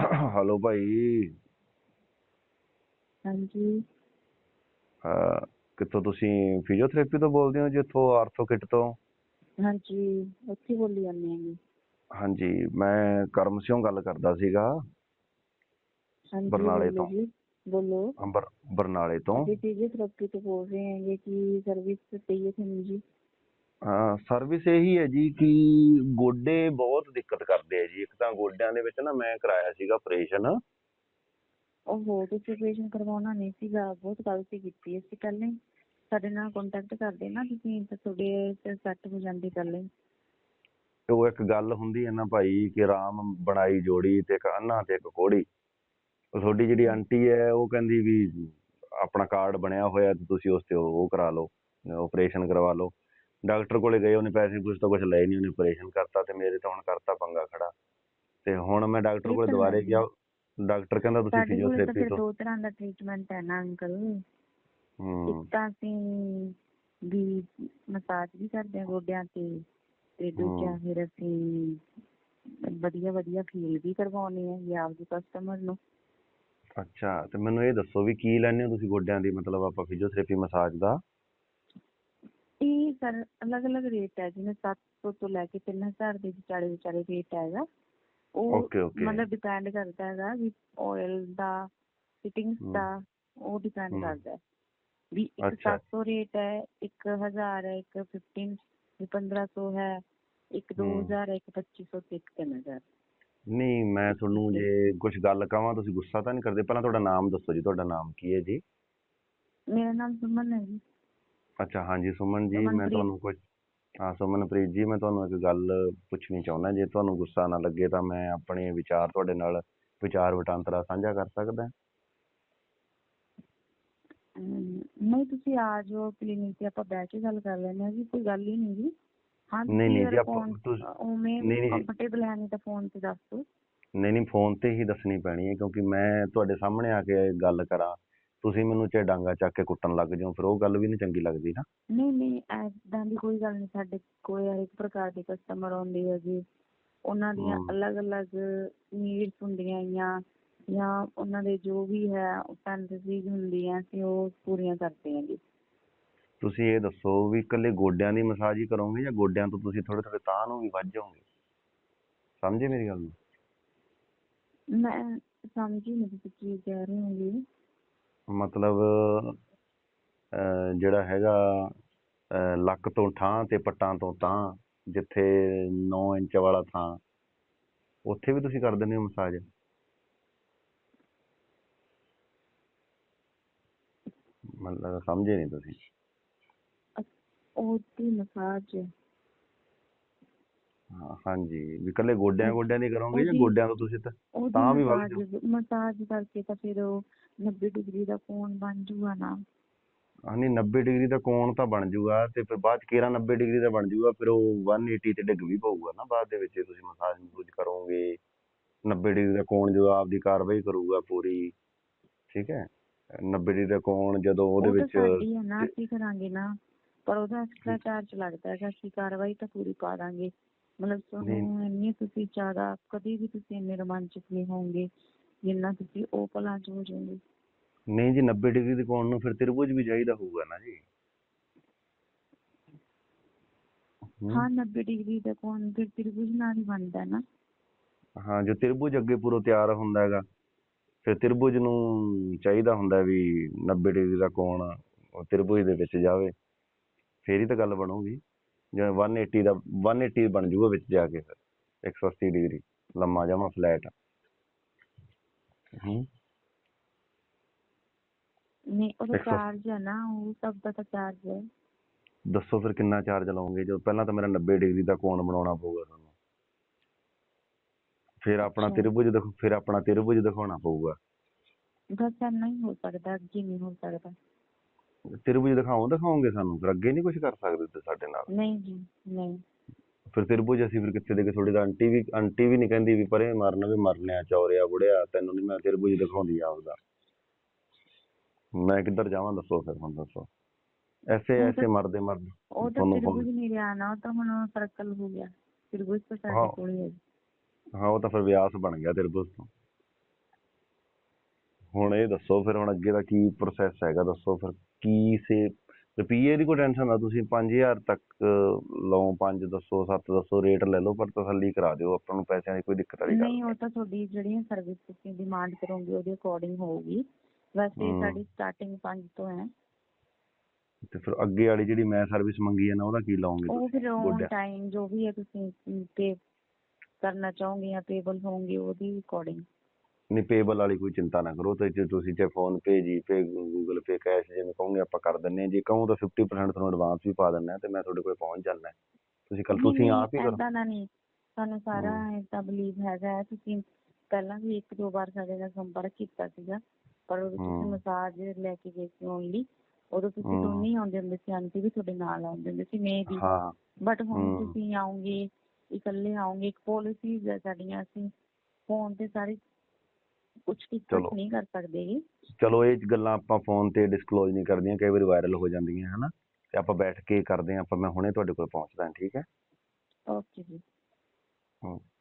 Hello ਭਾਈ। ਹਾਂਜੀ। ਅਹ ਕਿੱਥੋਂ ਤੁਸੀਂ ਫਿਜ਼ੀਓਥੈਰੇਪੀ ਤੋਂ ਬੋਲਦੇ ਹੋ ਜਿੱਥੋਂ ਆਰਥੋ ਕਿਟ ਤੋਂ? ਹਾਂਜੀ ਉੱਥੇ ਬੋਲੀ ਜਾਂਦੇ ਆਂਗੇ ਹਾਂਜੀ ਮੈਂ ਕਰਮ ਸਿੰਘ ਗੱਲ ਕਰਦਾ ਸੀਗਾ। ਹਾਂਜੀ ਬਰਨਾਲੇ ਬੋਲੋ ਤੋਂ। ਜੀ ਬੋਲੋ। ਅੰਬਰ ਬਰਨਾਲੇ ਤੋਂ। ਅਸੀਂ ਫਿਜ਼ੀਓਥੈਰੇਪੀ ਤੋਂ ਬੋਲ ਰਹੇ ਹਾਂਗੇ ਕਿ ਸਰਵਿਸ ਚਾਹੀਏ ਤੁਹਾਨੂੰ ਜੀ। ਹਾਂ ਸਰਵਿਸ ਇਹੀ ਹੈ ਜੀ ਕਿ ਗੋਡੇ ਬਹੁਤ ਦਿੱਕਤ ਕਰਦੇ ਆ ਜੀ। ਇੱਕ ਤਾਂ ਗੋਡਿਆਂ ਦੇ ਵਿੱਚ ਨਾ ਮੈਂ ਕਰਾਇਆ ਸੀਗਾ ਆਪਰੇਸ਼ਨ ਓਹੋ ਤੁਸੀਂ ਆਪਰੇਸ਼ਨ ਕਰਵਾਉਣਾ ਨਹੀਂ ਸੀਗਾ ਬਹੁਤ ਗਲਤੀ ਕੀਤੀ ਅਸੀਂ ਪਹਿਲਾਂ ਹੀ। ਸਾਡੇ ਨਾਲ ਕੰਟੈਕਟ ਕਰਦੇ ਨਾ ਤੁਸੀਂ ਤਾਂ ਤੁਹਾਡੇ ਸੈੱਟ ਹੋ ਜਾਂਦੇ ਪਹਿਲਾਂ ਹੀ। ਉਹ ਇੱਕ ਗੱਲ ਹੁੰਦੀ ਹੈ ਨਾ ਭਾਈ ਕਿ ਰਾਮ ਬਣਾਈ ਜੋੜੀ ਤੇ ਇੱਕ ਅੰਨਾ ਤੇ ਇੱਕ ਕੋੜੀ। ਉਹ ਤੁਹਾਡੀ ਜਿਹੜੀ ਆਂਟੀ ਹੈ ਉਹ ਕਹਿੰਦੀ ਵੀ ਆਪਣਾ ਕਾਰਡ ਬਣਿਆ ਹੋਇਆ ਤੇ ਤੁਸੀਂ ਉਸ ਤੇ ਉਹ ਉਹ ਕਰਾ ਲਓ ਆਪਰੇਸ਼ਨ ਕਰਵਾ ਲਓ। ਡਾਕਟਰ ਕੋਲੇ ਗਏ ਉਹਨੇ ਪੈਸੇ ਕੁਛ ਤਾਂ ਕੁਛ ਲਏ ਨਹੀਂ ਉਹਨੇ ਆਪਰੇਸ਼ਨ ਕਰਤਾ ਤੇ ਮੇਰੇ ਤਾਂ ਹੁਣ ਕਰਤਾ ਪੰਗਾ ਖੜਾ। ਤੇ ਹੁਣ ਮੈਂ ਡਾਕਟਰ ਕੋਲੇ ਦੁਬਾਰੇ ਹੈ। ਗਿਆ ਡਾਕਟਰ ਕਹਿੰਦਾ ਤੁਸੀਂ ਸਾਡੇ ਕੋਲ ਤਾਂ ਫਿਜ਼ੀਓਥੈਰੇਪੀ ਫਿਰ ਤੋਂ। ਦੋ ਤਰ੍ਹਾਂ ਦਾ ਟ੍ਰੀਟਮੈਂਟ ਹੈ ਨਾ ਅੰਕਲ। ਹੂੰ। ਇੱਕ ਤਾਂ ਅਸੀਂ ਵੀ ਮਸਾਜ ਵੀ ਕਰਦੇ ਹਾਂ ਗੋਡਿਆਂ ਤੇ ਤੇ ਦੂਜਾ। ਫਿਰ ਅਸੀਂ ਵਧੀਆ ਵਧੀਆ ਫੀਲ ਵੀ ਕਰਵਾਉਣੇ ਆ ਜੀ ਆਪਦੇ ਕਸਟਮਰ ਨੂੰ। ਅੱਛਾ ਤੇ ਮੈਨੂੰ ਇਹ ਦੱਸੋ ਵੀ ਕੀ ਲੈਂਦੇ ਹੋ ਤੁਸੀਂ ਗੋਡਿਆਂ ਦੀ? ਮਤਲਬ ਆਪਾਂ ਫਿਜ਼ੀਓਥੈਰੇਪੀ ਮਸਾਜ ਦਾ ਇਹ ਸਰ ਅਲੱਗ ਅਲੱਗ ਰੇਟ ਹੈ ਜਿਵੇਂ 700 ਤੋਂ ਲੈ ਕੇ 3000 ਦੇ ਵਿਚਾਲੇ ਵਿਚਾਲੇ ਰੇਟ ਹੈਗਾ ਉਹ Okay, okay. ਮਤਲਬ ਡਿਪੈਂਡ ਕਰਦਾ ਹੈਗਾ ਵੀ ਆਇਲ ਦਾ ਫਿਟਿੰਗਸ ਹਮ। ਦਾ ਉਹ ਡਿਪੈਂਡ ਹਮ। ਕਰਦਾ ਹੈ ਵੀ ਇੱਕ ਅੱਛਾ। 700 ਰੇਟ ਹੈ ਇੱਕ 1000 ਹੈ ਇੱਕ 15 ਵੀ 1500 ਹੈ ਇੱਕ ਹਮ। 2000 ਹੈ ਇੱਕ 2500 ਤੇ ਇੱਕ 3000 ਨਹੀਂ ਮੈਂ ਤੁਹਾਨੂੰ ਜੇ ਕੁਝ ਗੱਲ ਕਹਾਂ ਤੁਸੀਂ ਗੁੱਸਾ ਤਾਂ ਨਹੀਂ ਕਰਦੇ ਪਹਿਲਾਂ ਤੁਹਾਡਾ ਨਾਮ ਦੱਸੋ ਜੀ ਤੁਹਾਡਾ ਨਾਮ ਕੀ ਹੈ ਜੀ ਮੇਰਾ ਨਾਮ ਸੁਮਨ ਹੈ ਜੀ ਅੱਛਾ ਹਾਂਜੀ ਸੁਮਨ ਜੀ ਮੈਂ। ਤੁਹਾਨੂੰ ਕੁਝ ਹਾਂ ਸੁਮਨਪ੍ਰੀਤ ਜੀ ਮੈਂ ਤੁਹਾਨੂੰ ਇੱਕ ਗੱਲ ਪੁੱਛਣੀ ਚਾਹੁੰਦਾ ਜੇ ਤੁਹਾਨੂੰ ਗੁੱਸਾ ਨਾ ਲੱਗੇ ਤਾਂ ਮੈਂ ਆਪਣੇ ਵਿਚਾਰ ਤੁਹਾਡੇ ਨਾਲ ਵਿਚਾਰ ਵਟਾਂਦਰਾ ਸਾਂਝਾ ਕਰ ਸਕਦਾ ਅਮ, ਨਹੀਂ ਤੁਸੀਂ ਆ ਜਾਓ ਕਲੀਨਿਕ ਤੇ ਆਪਾਂ ਬਹਿ ਕੇ ਗੱਲ ਕਰ ਲੈਂਦੇ ਹਾਂ ਜੀ ਕੋਈ ਗੱਲ ਹੀ ਨਹੀਂ ਜੀ ਹਾਂ ਨਹੀਂ, ਨਹੀਂ ਜੀ, ਆਪਾਂ- phone- ਤੁਸੀਂ- ਉਵੇਂ ਨਹੀਂ, ਨਹੀਂ। ਕੰਫਰਟੇਬਲ ਹੈ ਨਹੀਂ ਤਾਂ ਫੋਨ ਤੇ ਦੱਸ ਦਿਓ ਨਹੀਂ ਨਹੀਂ ਫੋਨ ਤੇ ਹੀ ਦੱਸਣੀ ਪੈਣੀ ਹੈ ਕਿਉਂਕਿ ਮੈਂ ਤੁਹਾਡੇ ਸਾਹਮਣੇ ਆ ਕੇ ਗੱਲ ਕਰਾਂ ਤੁਸੀਂ ਮੈਨੂੰ ਚਾਹੇ ਡਾਂਗਾ ਚੱਕ ਕੇ ਕੁੱਟਣ ਲੱਗ ਜਾਓ ਫਿਰ ਉਹ ਗੱਲ ਵੀ ਨਹੀਂ ਚੰਗੀ ਲੱਗਦੀ ਨਾ। ਨਹੀਂ ਨਹੀਂ ਐਦਾਂ ਦੀ ਕੋਈ ਗੱਲ ਨਹੀਂ ਸਾਡੇ ਕੋਲ ਹਰ ਇੱਕ ਪ੍ਰਕਾਰ ਦੇ ਕਸਟਮਰ ਆਉਂਦੇ ਹੈ ਜੀ। ਉਹਨਾਂ ਦੀਆਂ। ਅਲੱਗ-ਅਲੱਗ ਨੀਡਸ ਹੁੰਦੀਆਂ ਜਾਂ ਜਾਂ ਉਹਨਾਂ ਦੇ ਜੋ ਵੀ ਹੈ ਫੈਂਟਸੀਜ਼ ਹੁੰਦੀਆਂ ਅਸੀਂ ਉਹ ਪੂਰੀਆਂ ਕਰਦੇ ਹਾਂ ਜੀ। ਤੁਸੀਂ ਇਹ ਦੱਸੋ ਵੀ ਇਕੱਲੇ ਗੋਡਿਆਂ ਦੀ ਮਸਾਜ ਹੀ ਕਰੋਗੇ ਜਾਂ ਗੋਡਿਆਂ ਤੋਂ ਤੁਸੀਂ ਥੋੜੇ ਥੋੜੇ ਤਾਂ ਨੂੰ ਵੀ ਵੱਧ ਜਾਓਗੇ? ਸਮਝੇ ਮੇਰੀ ਗੱਲ ਨੂੰ? ਮੈਂ ਸਮਝੀ ਨਹੀਂ ਤੁਸੀਂ ਕੀ ਕਹਿ ਰਹੇ ਹੋ ਜੀ। ਮਤਲਬ ਜਿਹੜਾ ਹੈਗਾ ਲੱਕ ਤੋਂ ਠਾਂ ਤੇ ਪੱਟਾਂ ਤੋਂ ਤਾਂ, ਜਿੱਥੇ 9 ਇੰਚ ਵਾਲਾ ਥਾਂ, ਉੱਥੇ ਵੀ ਤੁਸੀਂ ਕਰ ਦਿੰਦੇ ਹੋ ਮਸਾਜ? ਮਤਲਬ ਸਮਝੇ ਨਹੀਂ ਤੁਸੀਂ? ਉਹਦੀ ਮਸਾਜ ਹਾਂਜੀ। ਵੀ ਇਕੱਲੇ ਗੋਡਿਆਂ ਗੋਡਿਆਂ ਦੀ ਕਰੋਗੇ ਜਾਂ ਉਹਦੀ- ਗੋਡਿਆਂ ਤੋਂ ਤੁਸੀਂ ਤਾਂ ਉਹਦੀ ਤਾਂ ਵੀ ਵੱਧ ਮਸਾਜ ਮਸਾਜ ਕਰਕੇ ਤਾਂ ਫਿਰ ਉਹ 90 ਡਿਗਰੀ ਦਾ ਕੋਣ ਬਣ ਜੂਗਾ ਨਾ। ਹਾਂ ਨਹੀਂ 90 ਡਿਗਰੀ ਦਾ ਕੋਣ ਤਾਂ ਬਣ ਜਾਊਗਾ ਤੇ ਫਿਰ ਬਾਅਦ ਚ ਕਿਹੜਾ 90 ਡਿਗਰੀ ਦਾ ਬਣ ਜਾਊਗਾ ਫਿਰ ਉਹ 180 ਤੇ ਡਿੱਗ ਵੀ ਪਊਗਾ ਨਾ ਬਾਅਦ ਦੇ ਵਿੱਚ ਜੇ ਤੁਸੀਂ ਮਸਾਜ ਮਸੂਜ ਕਰੋਗੇ। 90 ਡਿਗਰੀ ਦਾ ਕੋਣ ਜੋ ਆਪਦੀ ਕਾਰਵਾਈ ਕਰੂਗਾ ਪੂਰੀ ਠੀਕ ਹੈ? 90 ਡਿਗਰੀ ਦਾ ਕੋਣ ਜਦੋਂ ਉਹਦੇ ਉਹ ਤਾਂ ਵਿੱਚ ਸਾਡੀ ਹੈ ਨਾ ਅਸੀਂ ਕਰਾਂਗੇ ਨਾ ਪਰ ਉਹਦਾ ਐਕਸਟਰਾ ਚਾਰਜ ਲੱਗਦਾ ਹੈਗਾ ਅਸੀਂ ਕਾਰਵਾਈ ਤਾਂ ਪੂਰੀ ਪਾ ਦਾਂਗੇ। ਮਤਲਬ ਤੁਹਾਨੂੰ ਇੰਨੀ ਤੁਸੀਂ ਜ਼ਿਆਦਾ ਕਦੀ ਵੀ ਤੁਸੀਂ ਇੰਨੇ ਰੋਮਾਂਚਕ ਨਹੀਂ ਹੋਵੋਗੇ ਜਿੰਨਾ ਤੁਸੀਂ ਉਹ ਪਲਾਂ 'ਚ ਹੋ ਜਾਓਗੇ ਨਹੀਂ ਜੀ 90 ਡਿਗਰੀ ਦੇ ਕੋਣ ਨੂੰ ਫਿਰ ਤਿਰਭੁਜ ਵੀ ਚਾਹੀਦਾ ਹੋਊਗਾ ਨਾ ਜੀ। ਹਾਂ। 90 ਡਿਗਰੀ ਦਾ ਕੋਣ ਫਿਰ ਤ੍ਰਿਭੁਜ ਨਾਲ ਹੀ ਬਣਦਾ ਨਾ। ਹਾਂ ਜੋ ਤਿਰਭੁਜ ਅੱਗੇ ਪੂਰਾ ਤਿਆਰ ਹੁੰਦਾ ਹੈਗਾ ਫਿਰ ਤਿਰਭੁਜ ਨੂੰ ਚਾਹੀਦਾ ਹੁੰਦਾ ਵੀ 90 ਡਿਗਰੀ ਦਾ ਕੋਣ ਉਹ ਤਿਰਭੁਜ ਦੇ ਵਿੱਚ ਜਾਵੇ। ਫੇਰ ਹੀ ਤਾਂ ਗੱਲ ਬਣੂਗੀ। ਜਿਵੇਂ 180 ਦਾ 180 ਬਣ ਜਾਊਗਾ ਵਿੱਚ ਜਾ ਕੇ ਫਿਰ 180 ਡਿਗਰੀ ਲੰਮਾ ਜਾਵਾਂ ਫਲੈਟ ਹੂੰ। ਨਹੀਂ ਉਹਦਾ ਇੱਕ ਸੌ- ਚਾਰਜ ਹੈ ਨਾ ਉਹ ਸਭ ਦਾ ਤਾਂ ਚਾਰਜ ਹੈ ਦੱਸੋ ਫਿਰ ਕਿੰਨਾ ਚਾਰਜ ਲਾਉਂਗੇ ਜੋ ਪਹਿਲਾਂ ਤਾਂ ਮੇਰਾ 90 ਡਿਗਰੀ ਦਾ ਕੋਣ ਬਣਾਉਣਾ ਪਊਗਾ ਤੁਹਾਨੂੰ ਫਿਰ ਆਪਣਾ ਅੱਛਾ। ਤਿਰਭੁਜ ਦਿਖ ਫਿਰ ਆਪਣਾ ਤਿਰਭੁਜ ਦਿਖਾਉਣਾ ਪਊਗਾ। ਬਸ ਇੰਨਾ ਹੀ ਹੋ ਸਕਦਾ ਅੱਗੇ ਨਹੀਂ ਹੋ ਸਕਦਾ। ਤਿਰਭੁਜ ਦਿਖਾਓ ਦਿਖਾਓਗੇ ਸਾਨੂੰ? ਫਿਰ ਅੱਗੇ ਨਹੀਂ ਕੁਝ ਕਰ ਸਕਦੇ ਤੁਸੀਂ ਸਾਡੇ ਨਾਲ। ਨਹੀਂ ਜੀ ਨਹੀਂ। ਫਿਰ ਤਿਰਭੁਜ ਅਸੀਂ ਫਿਰ ਕਿੱਥੇ ਦੇ ਕੇ ਥੋੜੀ ਦਾ ਆਂਟੀ ਵੀ ਆਂਟੀ ਵੀ ਨਹੀਂ ਕਹਿੰਦੀ ਵੀ ਪਰੇ ਮਰਨ ਵੀ ਮਰਨਿਆ ਚੌਰਿਆ ਬੁੜਿਆ ਤੈਨੂੰ ਨਹੀਂ ਮੈਂ ਤਿਰਭੁਜ ਦਿਖਾਉਂਦੀ ਆਪਦਾ। ਮੈਂ ਕਿੱਧਰ ਜਾਵਾਂ ਦੱਸੋ ਫਿਰ ਹੁਣ ਦੱਸੋ। ਐਸੇ ਤਾਂ- ਐਸੇ ਮਰਦੇ ਮਰਦੇ ਉਹ ਤਾਂ ਤ੍ਰਿਭੁਜ ਨਹੀਂ ਰਿਹਾ ਨਾ ਤਾਂ ਹੁਣ ਸਰਕਲ ਹੋ ਗਿਆ। ਤ੍ਰਿਭੁਜ ਤਾਂ। ਸਾਡੇ ਕੋਲ ਹੀ ਹੈ। ਹਾਂ ਉਹ ਤਾਂ ਫਿਰ ਵਿਆਸ ਬਣ ਗਿਆ ਤਿਰਭੁਜ ਤੋਂ। ਹੁਣ ਇਹ ਦੱਸੋ ਫਿਰ ਹੁਣ ਅੱਗੇ ਦਾ ਕੀ ਪ੍ਰੋਸੈਸ ਹੈਗਾ? ਦੱਸੋ ਫਿਰ ਕੀ ਸੇ ਰੁਪਈਏ ਦੀ ਕੋਈ ਟੈਨਸ਼ਨ ਨਾ ਤੁਸੀਂ 5000 ਤੱਕ ਲਓ 5 ਦੱਸੋ 7 ਦੱਸੋ ਰੇਟ ਲੈ ਲਓ ਪਰ ਤਸੱਲੀ ਕਰਾ ਦਿਓ ਆਪਾਂ ਨੂੰ ਪੈਸਿਆਂ ਦੀ ਕੋਈ ਦਿੱਕਤ ਵਾਲੀ ਗੱਲ ਨਹੀਂ ਉਹ ਤਾਂ ਤੁਹਾਡੀ ਜਿਹੜੀਆਂ ਸਰਵਿਸ ਤੁਸੀਂ ਡਿਮਾਂਡ ਕਰੋਗੇ ਉਹਦੇ ਅਕੋਰਡਿੰਗ ਹੋਊਗੀ। ਵੈਸੇ। ਸਾਡੀ ਸਟਾਰਟਿੰਗ 5 ਤੋਂ ਹੈ। ਤੇ ਫਿਰ ਅੱਗੇ ਵਾਲੀ ਜਿਹੜੀ ਮੈਂ ਸਰਵਿਸ ਮੰਗੀ ਹੈ ਨਾ ਉਹਦਾ ਕੀ ਲਾਉਂਗੇ ਉਹ ਫਿਰ ਔਨ ਟਾਈਮ ਜੋ ਵੀ ਹੈ ਤੁਸੀਂ ਪੇ ਕਰਨਾ ਚਾਹੋਗੇ ਜਾਂ ਪੇਬਲ ਹੋਵੋਗੇ ਉਹਦੀ ਅਕੋਰਡਿੰਗ ਨਹੀਂ ਪੇਬਲ ਵਾਲੀ ਕੋਈ ਚਿੰਤਾ ਨਾ ਕਰੋ ਤੇ ਜੇ ਤੁਸੀਂ ਚਾਹੇ ਫੋਨ ਪੇ ਜੀ ਪੇ ਗੂਗਲ ਪੇ ਕੈਸ਼ ਜਿਵੇਂ ਕਹੋਗੇ ਆਪਾਂ ਕਰ ਦਿੰਨੇ ਜੇ ਕਹੋ ਤਾਂ 50% ਤੁਹਾਨੂੰ ਐਡਵਾਂਸ ਵੀ ਪਾ ਦਿੰਨੇ ਤੇ ਮੈਂ ਤੁਹਾਡੇ ਕੋਲ ਪਹੁੰਚ ਜਾਣਾ। ਤੁਸੀਂ ਕੱਲ ਤੁਸੀਂ ਆਪ ਹੀ ਕਰੋ ਨਹੀਂ ਸਾਨੂੰ ਸਾਰਾ ਏਦਾਂ ਬਲੀਵ ਹੈਗਾ ਹੈ ਤੁਸੀਂ ਪਹਿਲਾਂ ਵੀ ਇੱਕ ਦੋ ਵਾਰ ਸਾਡੇ ਨਾਲ ਸੰਪਰਕ ਕੀਤਾ ਸੀਗਾ ਪਰ ਉਦੋਂ ਤੁਸੀਂ। ਮਸਾਜ ਲੈ ਕੇ ਗਏ ਸੀ ਓਨਲੀ ਉਦੋਂ ਤੁਸੀਂ। ਦੋਨੇ ਹੀ ਆਉਂਦੇ ਹੁੰਦੇ ਸੀ ਆਂਟੀ ਵੀ ਤੁਹਾਡੇ ਨਾਲ ਆਉਂਦੇ ਹੁੰਦੇ ਸੀ ਮੈਂ ਵੀ ਹਾਂ ਬਟ ਹੁਣ। ਤੁਸੀਂ ਆਓਗੇ ਇਕੱਲੇ ਆਓਗੇ ਇੱਕ ਪਾਲਿਸੀਜ਼ ਹੈ ਸਾਡੀਆਂ ਅਸੀਂ ਫੋਨ ਤੇ ਸਾਰੀ ਕੁਝ ਡਿਸਕਸ ਚਲੋ। ਨਹੀਂ ਕਰ ਸਕਦੇ ਗੇ। ਚਲੋ ਇਹ ਗੱਲਾਂ ਆਪਾਂ ਫੋਨ ਤੇ ਡਿਸਕਲੋਜ਼ ਨਹੀਂ ਕਰਦੀਆਂ ਕਈ ਵਾਰੀ ਵਾਇਰਲ ਹੋ ਜਾਂਦੀਆਂ ਹਨਾ ਤੇ ਆਪਾਂ ਬੈਠ ਕੇ ਕਰਦੇ ਹਾਂ ਆਪਾਂ ਮੈਂ ਹੁਣੇ ਤੁਹਾਡੇ ਕੋਲ ਪਹੁੰਚਦਾ ਠੀਕ ਹੈ ਓਕੇ ਜੀ।